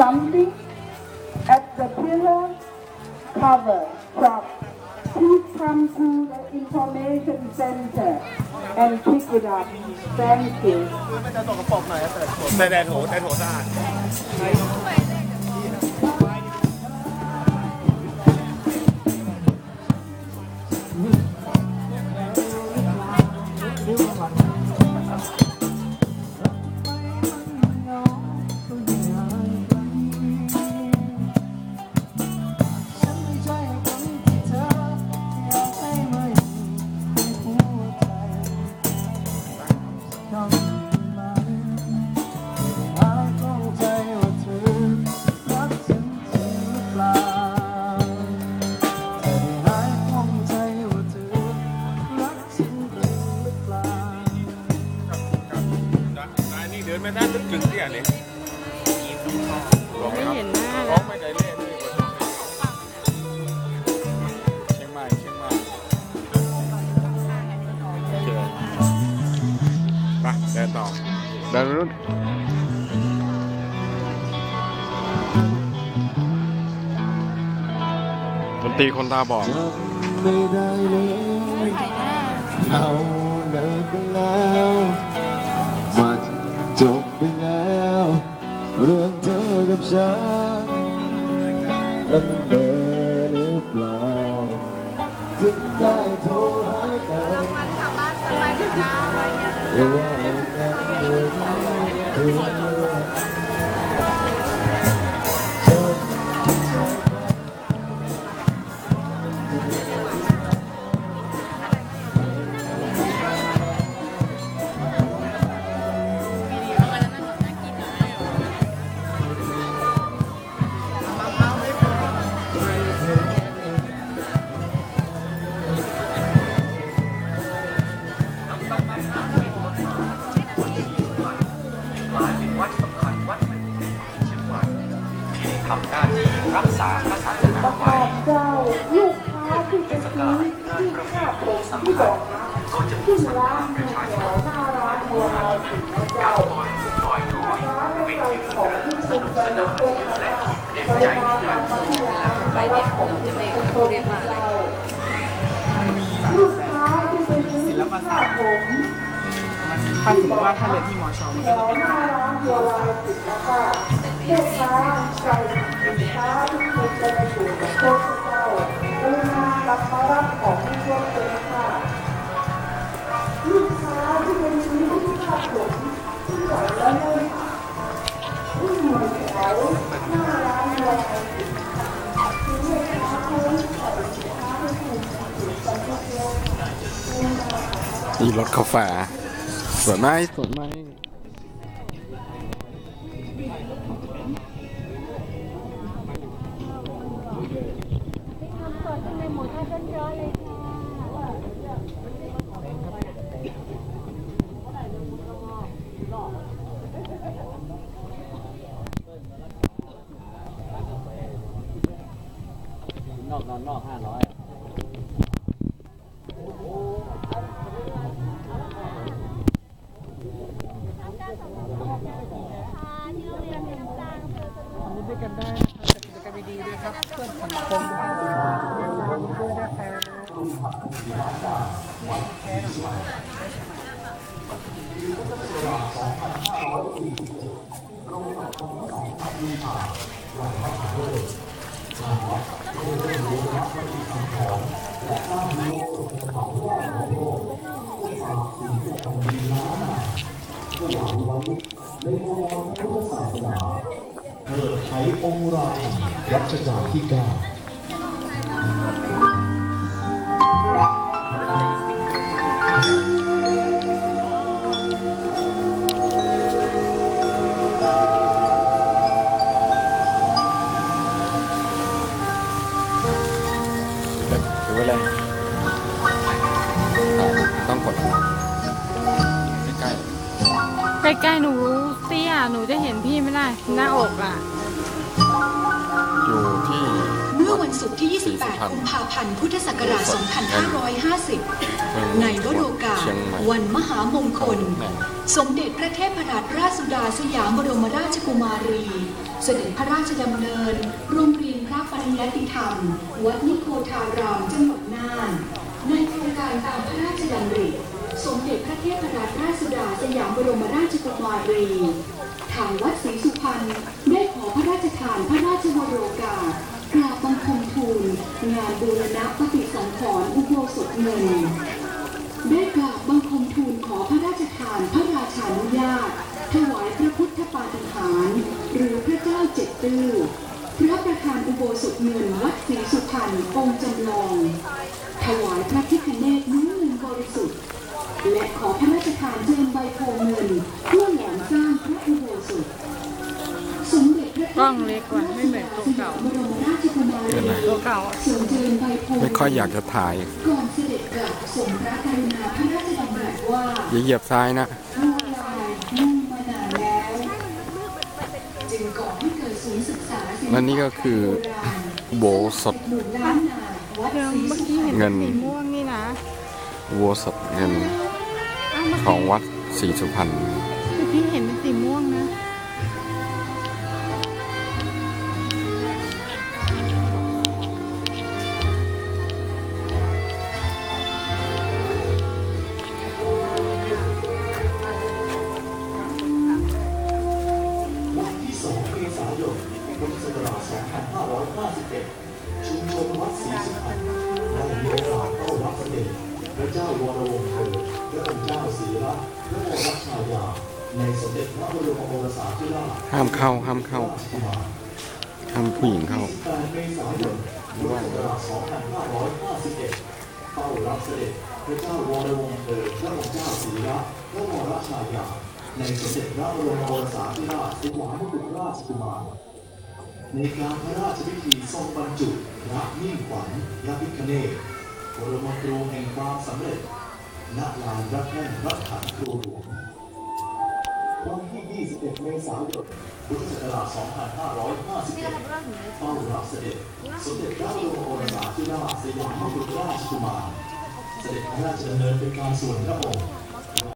something at the pillar cover shop, please come to the information center and pick it up. Thank you. มันจะตกกระปรกหน่อยนะแต่แต่แดดโหแดดโหสะอาด ดินไม่ได้ตึกตึกเนี่ยเลยไม่เห็นหน้าร้องไม่ได้เล่นเลยเชียงใหม่เชียงใหม่โอเคไปเดินต่อเดินรุ่นดนตรีคนตาบอดจำไม่ได้เลยเราเลิกกันแล้ว ฉันนั้นเดินหรือเปล่าถึงได้โทรหากันหรือว่ายังเดินถึง ที่ไปซื้อที่คาดผมที่บอกนะที่ร้านแถวหน้าร้านบัวลอยสินะเจ้าร้านไม่ใส่ของที่สุดแต่ละคนนะไปมาทำมาที่ร้านไปรับของที่ในคนเรียนมาเจ้าลูกค้าที่ไปซื้อที่คาดผมถ้าสมมติว่าถ้าเรียนที่มอชอมันก็จะเป็นหน้าร้านบัวลอยสินคะลูกค้าใส่สินค้า นี่รถกาแฟสวยไหมสวยไหมนอกนอนนอกห้าร้อย กันได้นะครับจัดกิจกรรมดีๆด้วยครับเพื่อนสังคมด้วยนะครับ ใช้องค์ราชรัชกาลที่เก้าถือว่าอะไรต้องกดใกล้ใกล้ๆหนูเตี้ยหนูจะเห็นพี่ ไม่ได้หน้าอกอะๆอยู่ที่ เมื่อวันวันศุกร์ที่ 28 กุมภาพันธ์ พุทธศักราช 2550 ในวโรกาสเชียงใหม่วันมหามงคล สมเด็จพระเทพรัตนราชสุดาสยามบรมราชกุมารี เสด็จพระราชดำเนิน โรงเรียนพระปริยัติธรรม วัดนิโคทารามจังหวัดน่าน ในโครงการตามพระราชดำริสมเด็จพระเทพรัตนราชสุดาสยามบรมราชกุมารี ทางวัดศรีสุพรรณ ได้ขอพระราชทานพระราชวโรกาสกราบบังคมทูล งานบูรณะปฏิสังขรณ์อุโบสถเงินได้กราบบังคมทูลขอพระราชทานพระราชานุญาต ถวายพระพุทธปาฏิหาริย์หรือพระเจ้าเจ็ดตื้อพระประธานอุโบสถเงินวัดศรีสุพรรณองค์จำลอง ถวายพระพิฆเนศเนื้อเงินบริสุทธิ์ และขอพระราชทานเจิญใบโพเงินเพื่อ ล้องเล็กกว่าไม่เหมือนตัวเก่าบรมราชกุมารีตัวเก่าอะทรงเจิญใบโพไม่ค่อยอยากจะถ่ายก่อนเสด็จกลับทรงพระกรุณาพระราชดำรัสว่าอย่าเหยียบซ้ายนะลูกลายมุ่งมานานแล้วจึงก่อให้เกิดศูนย์ศึกษาศิลปะและนี่ก็คือโบสถหมู่ล้านนาวัดเดิมศรีเมื่อสุกี้พรรเห็นณเงินสีม่วงนี่นะวัวสดเงินอ้าวเมื่อของกี้วัดศรีสุพรรณเมื่อกี้เห็นเป็นสีม่วงนะ 2เมพุทธศักราช2551 ชุมชนวัดศรีสุพรรณได้มีโอกาสเข้ารับเสด็จพระเจ้าวรวงศ์เธอและองค์เจ้าศรีรัตน์และวรชายา ในสมเด็จพระบรมโอรสาธิราชห้ามเข้าห้ามเข้าห้ามผู้หญิงเข้า8เมษายนพุทธศักราช2551เฝ้ารับเสด็จพระเจ้าวรวงศ์เธอและองค์เจ้าศรีรัตน์และวรชายา ในสมเด็จพระบรมโอรสาธิราชสยามกุฎราชกุมารในการพระราชพิธีทรงบรรจุพระมิ่งขวัญพระพิฆเนศบรมครูแห่งความสำเร็จณลานพระแท่นพระขันครูหลวงวันที่ 21 เมษายน พุทธศักราช 2551เฝ้ารับเสด็จ สมเด็จพระบรมโอรสาธิราชสยามกุฎราชกุมาร เสด็จพระราชดำเนินเป็นการส่วนพระองค์